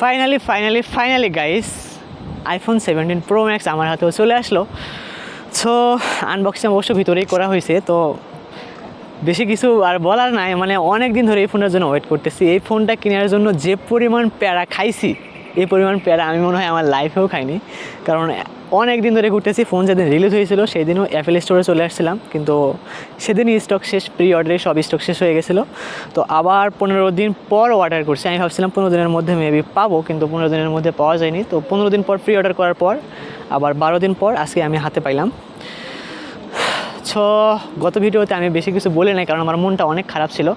Finally finally finally guys iPhone seventeen pro max আমার হাতেও চলে আসলো। সো আনবক্সিং অবশ্য ভিতরেই করা হয়েছে, তো বেশি কিছু আর বলার নাই। মানে অনেক দিন ধরে এই ফোনটার জন্য ওয়েট করতেছি। এই ফোনটা কেনার জন্য যে পরিমাণ প্যারা খাইছি, এই পরিমাণ প্যারা আমি মনে হয় আমার লাইফেও খাইনি। কারণ অনেক দিন ধরে ঘুরতেছি। ফোন যেদিন রিলিজ হয়েছিল সেই দিনও অ্যাপেল স্টোরে চলে আসছিলাম। কিন্তু সেদিনই স্টক শেষ প্রি অর্ডারে সব স্টক শেষ হয়ে গেছিল। তো আবার পনেরো দিন পর অর্ডার করছি। আমি ভাবছিলাম পনেরো দিনের মধ্যে মেবি পাবো, কিন্তু পনেরো দিনের মধ্যে পাওয়া যায়নি। তো পনেরো দিন পর প্রি অর্ডার করার পর, আবার বারো দিন পর আজকে আমি হাতে পাইলাম। ছ, গত ভিডিওতে আমি বেশি কিছু বলি নাই, কারণ আমার মনটা অনেক খারাপ ছিল।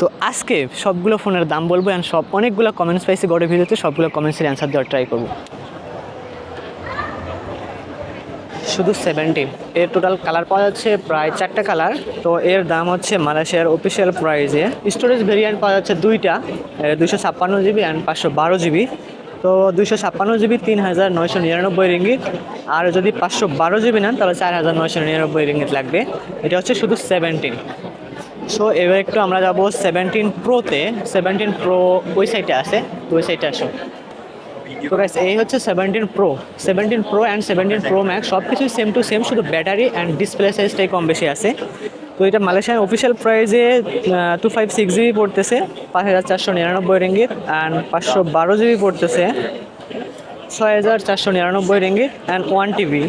তো আজকে সবগুলো ফোনের দাম বলব অ্যান্ড সব অনেকগুলো কমেন্টস পাইছি গত ভিডিওতে, সবগুলো কমেন্টসের অ্যান্সার দেওয়ার ট্রাই করব। শুধু সেভেন্টিন এর টোটাল কালার পাওয়া যাচ্ছে প্রায় চারটা কালার তো এর দাম হচ্ছে মালয়েশিয়ার অফিসিয়াল প্রাইজে স্টোরেজ ভেরিয়েন্ট পাওয়া যাচ্ছে দুইটা দুশো ছাপ্পান্ন জিবি অ্যান্ড পাঁচশো বারো জিবি। তো দুশো ছাপ্পান্ন জিবি তিন হাজার নয়শো নিরানব্বই রিঙ্গিত। আর যদি পাঁচশো বারো জিবি নেন, তাহলে চার হাজার নয়শো নিরানব্বই রিঙ্গিত লাগবে। এটা হচ্ছে শুধু সেভেন্টিন সো এবার একটু আমরা যাব সেভেন্টিন প্রোতে সেভেন্টিন প্রো ওই সাইডে আছে ওই সাইডে আসো। তো গাইস এই হচ্ছে seventeen pro seventeen pro and seventeen pro max সব কিছুই সেম টু সেম শুধু ব্যাটারি অ্যান্ড ডিসপ্লে সাইজটাই কম বেশি আছে। তো এটা মালয়েশিয়ার অফিসিয়াল প্রাইজে টু ফাইভ সিক্স জিবি পড়তেছে, পাঁচ হাজার চারশো নিরানব্বই রিঙ্গিত অ্যান্ড পাঁচশো বারো জিবি পড়তেছে। ছয় হাজার চারশো নিরানব্বই রিঙ্গিত অ্যান্ড ওয়ান টিবি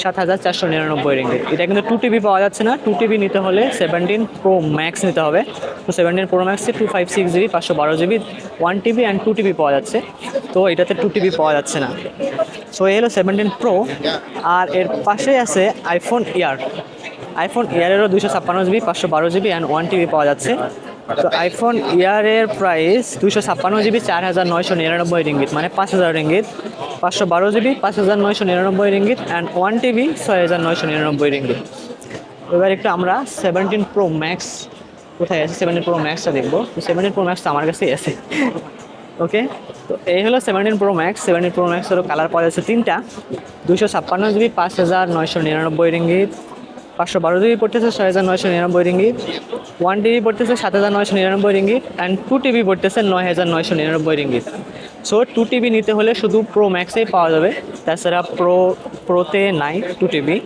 সাত হাজার চারশো নিরানব্বই রিঙ্গিত এটা কিন্তু টু টিবি পাওয়া যাচ্ছে না। টু টিবি নিতে হলে সেভেন্টিন প্রো ম্যাক্স নিতে হবে। তো সেভেন্টিন প্রো ম্যাক্সে টু ফাইভ সিক্স জিবি পাঁচশো বারো GB one TB and two TB পাওয়া যাচ্ছে। তো এটাতে টু টিবি পাওয়া যাচ্ছে না। সো এই হলো সেভেন্টিন প্রো আর এর পাশেই আছে আইফোন ইয়ার আইফোন ইয়ারেরও দুশো ছাপ্পান্ন জিবি পাঁচশো বারো জিবি অ্যান্ড ওয়ান টিবি পাওয়া যাচ্ছে। তো আইফোন ইয়ারের প্রাইস দুশো ছাপ্পান্ন জিবি চার হাজার নয়শো নিরানব্বই রিঙ্গিত মানে পাঁচ হাজার রিঙ্গিত পাঁচশো বারো জিবি পাঁচ হাজার নয়শো নিরানব্বই রিঙ্গিত অ্যান্ড ওয়ান টিবি ছয় হাজার নয়শো নিরানব্বই রিঙ্গিত এবার একটু আমরা সেভেন্টিন প্রো ম্যাক্স কোথায় আছে সেভেন্টিন প্রো ম্যাক্সটা দেখব। তো সেভেন্টিন প্রো ম্যাক্স আমার কাছেই আছে। ওকে তো এই হলো seventeen pro max seventeen pro max হলো কালার পাওয়া যাচ্ছে তিনটা। দুশো ছাপ্পান্ন জিবি পাঁচ হাজার নয়শো নিরানব্বই রিঙ্গিত পাঁচশো বারো জিবি পড়তেছে, ছয় হাজার নয়শো নিরানব্বই রিঙ্গিত। ওয়ান টিবি পড়তেছে, সাত হাজার নয়শো নিরানব্বই রিঙ্গিত অ্যান্ড টু টিবি পড়তেছে, নয় হাজার নয়শো নিরানব্বই রিঙ্গিত। সো টু টিবি নিতে হলে শুধু প্রো ম্যাক্সেই পাওয়া যাবে, তাছাড়া প্রো প্রোতে নাই টু টিবি।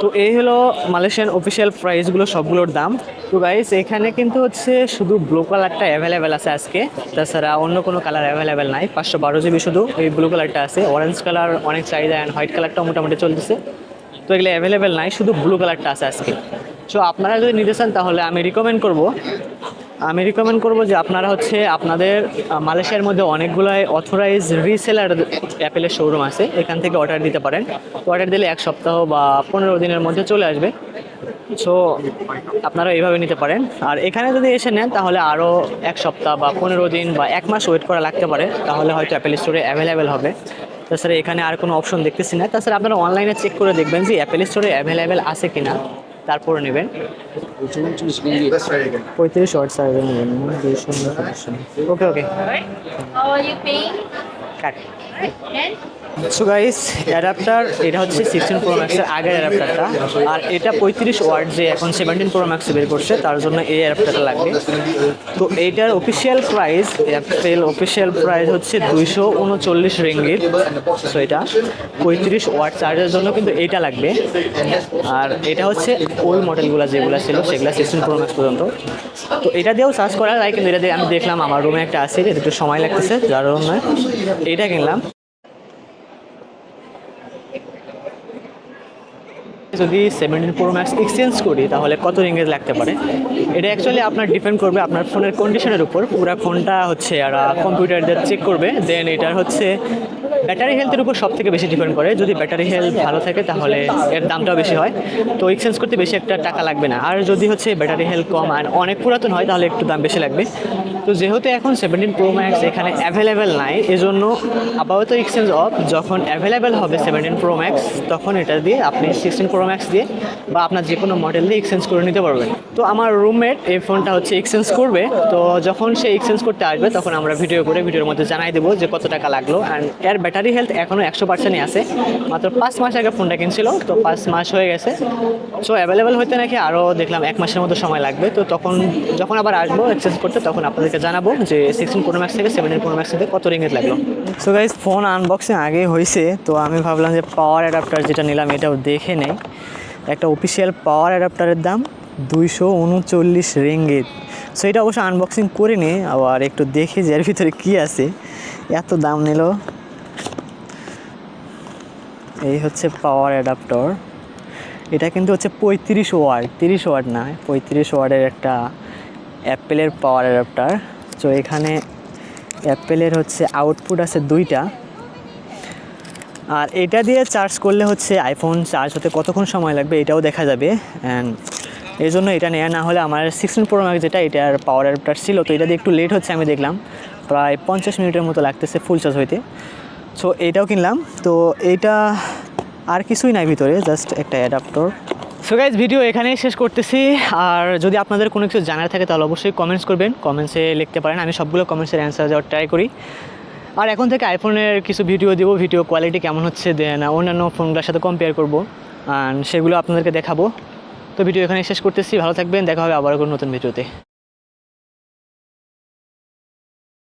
তো এই হলো মালয়েশিয়ান অফিসিয়াল প্রাইসগুলো সবগুলোর দাম। তো গাইস এখানে কিন্তু হচ্ছে শুধু ব্লু কালারটা অ্যাভেলেবেল আছে আজকে, তাছাড়া অন্য কোনো কালার অ্যাভেলেবেল নাই। পাঁচশো বারো জিবি শুধু এই ব্লু কালারটা আছে। অরেঞ্জ কালার অনেক চাহিদা অ্যান্ড হোয়াইট কালারটাও মোটামুটি চলতেছে। তো এগুলো অ্যাভেলেবেল নাই, শুধু ব্লু কালারটা আছে আজকে। সো আপনারা যদি নিতে চান তাহলে আমি রিকমেন্ড করব। আমি রিকমেন্ড করব যে আপনারা হচ্ছে আপনাদের মালয়েশিয়ার মধ্যে অনেকগুলাই অথরাইজ রিসেলার অ্যাপেলের শোরুম আছে। এখান থেকে অর্ডার দিতে পারেন। অর্ডার দিলে এক সপ্তাহ বা পনেরো দিনের মধ্যে চলে আসবে। সো আপনারা এইভাবে নিতে পারেন। আর এখানে যদি এসে নেন তাহলে আরও এক সপ্তাহ বা পনেরো দিন বা এক মাস ওয়েট করা লাগতে পারে। তাহলে হয়তো অ্যাপেল স্টোরে অ্যাভেলেবেল হবে। তাছাড়া এখানে আর কোনো অপশন দেখতেছি না। তাছাড়া আপনারা অনলাইনে চেক করে দেখবেন যে অ্যাপেল স্টোরে অ্যাভেলেবেল আছে কি না তারপরে নেবেন। পঁয়ত্রিশ ওয়াট সার্ভে নেবেন okay okay cut so guys adapter এটা হচ্ছে সিক্সটিন প্রো ম্যাক্সের আগের অ্যাডাপ্টারটা আর এটা পঁয়ত্রিশ ওয়াট যে এখন সেভেন্টিন প্রো ম্যাক্সে বের করছে, তার জন্য এই অ্যাডাপ্টারটা লাগবে। তো এইটার official price Apple official price হচ্ছে দুইশো উনচল্লিশ রিঙ্গিত সো এটা পঁয়ত্রিশ ওয়াট চার্জের জন্য কিন্তু এইটা লাগবে। আর এটা হচ্ছে ওই মডেলগুলো যেগুলো ছিল, সেগুলো সিক্সটিন প্রো ম্যাক্স পর্যন্ত। তো এটা দিয়েও চার্জ করা যায়, কিন্তু এটা দিয়ে আমি দেখলাম আমার রুমে একটা আছে এটা একটু সময় লাগতেছে, যার জন্য এইটা কিনলাম। যদি সেভেন্টিন প্রো ম্যাক্স এক্সচেঞ্জ করি, তাহলে কত রিঙ্গেজ লাগতে পারে? এটা অ্যাকচুয়ালি আপনার ডিপেন্ড করবে আপনার ফোনের কন্ডিশনের উপর। পুরো ফোনটা হচ্ছে আর কম্পিউটার চেক করবে। দেন এটার হচ্ছে ব্যাটারি হেলথের উপর সব থেকে বেশি ডিপেন্ড করে। যদি ব্যাটারি হেলথ ভালো থাকে, তাহলে এর দামটাও বেশি হয়। তো এক্সচেঞ্জ করতে বেশি একটা টাকা লাগবে না। আর যদি হচ্ছে ব্যাটারি হেলথ কম আর অনেক পুরাতন হয়, তাহলে একটু দাম বেশি লাগবে। তো যেহেতু এখন সেভেন্টিন প্রো ম্যাক্স এখানে অ্যাভেলেবেল নাই, এজন্য আপাতত এক্সচেঞ্জ অফ যখন অ্যাভেলেবেল হবে সেভেন্টিন প্রো ম্যাক্স তখন এটা দিয়ে আপনি সিক্সটিন প্রো ম্যাক্স দিয়ে বা আপনার যে কোনো মডেল দিয়ে এক্সচেঞ্জ করে নিতে পারবেন। তো আমার রুমমেট এই ফোনটা হচ্ছে এক্সচেঞ্জ করবে। তো যখন সে এক্সচেঞ্জ করতে আসবে, তখন আমরা ভিডিও করে ভিডিওর মধ্যে জানাই দেবো যে কত টাকা লাগল। অ্যান্ড এর ব্যাটারি হেলথ এখনও একশো পার্সেন্টই আছে। মাত্র পাঁচ মাস আগে ফোনটা কিনছিল, তো পাঁচ মাস হয়ে গেছে। সো অ্যাভেলেবেল হইতে নাকি আরও দেখলাম এক মাসের মতো সময় লাগবে। তো তখন, যখন আবার আসব এক্সচেঞ্জ করতে, তখন আপনাদেরকে জানাব যে সিক্সটিন প্রো ম্যাক্স থেকে সেভেন্টিন প্রো ম্যাক্স থেকে কত রিঙ্গিত লাগল। সো গাইজ ফোন আনবক্সিং আগে হয়েছে তো আমি ভাবলাম যে পাওয়ার অ্যাডাপ্টার যেটা নিলাম, এটাও দেখে নেই। একটা অফিসিয়াল পাওয়ার অ্যাডাপ্টারের দাম দুইশো উনচল্লিশ রিঙ্গিত সো এটা অবশ্য আনবক্সিং করে করিনি, আবার একটু দেখে যে এর ভিতরে কী আছে। এত দাম নিল। এই হচ্ছে পাওয়ার অ্যাডাপ্টর এটা কিন্তু হচ্ছে পঁয়ত্রিশ ওয়ার্ড তিরিশ ওয়ার্ড না, পঁয়ত্রিশ ওয়ার্ডের একটা অ্যাপেলের পাওয়ার অ্যাডাপ্টার তো এখানে অ্যাপেলের হচ্ছে আউটপুট আছে দুইটা। আর এটা দিয়ে চার্জ করলে হচ্ছে আইফোন চার্জ হতে কতক্ষণ সময় লাগবে এটাও দেখা যাবে। অ্যান্ড এই জন্য এটা নেওয়া না হলে আমার সিক্সটিন প্রো ম্যাক্স যেটা এটার পাওয়ার অ্যাডাপ্টার ছিল, তো এটা দিয়ে একটু লেট হচ্ছে আমি দেখলাম। প্রায় পঞ্চাশ মিনিটের মতো লাগতেছে ফুল চার্জ হইতে। সো এইটাও কিনলাম। তো এইটা আর কিছুই নাই ভিতরে জাস্ট একটা অ্যাডাপ্টর সো গাইজ ভিডিও এখানেই শেষ করতেছি। আর যদি আপনাদের কোনো কিছু জানার থাকে, তাহলে অবশ্যই কমেন্টস করবেন। কমেন্টসে লিখতে পারেন, আমি সবগুলো কমেন্টসের অ্যান্সার দেওয়ার ট্রাই করি। আর এখন থেকে আইফোনের কিছু ভিডিও দেবো ভিডিও কোয়ালিটি কেমন হচ্ছে দেন অন্যান্য ফোনগুলোর সাথে কম্পেয়ার করব। অ্যান্ড সেগুলো আপনাদেরকে দেখাবো। তো ভিডিও এখানে শেষ করতেছি, ভালো থাকবেন, দেখা হবে আবার কোনো নতুন ভিডিওতে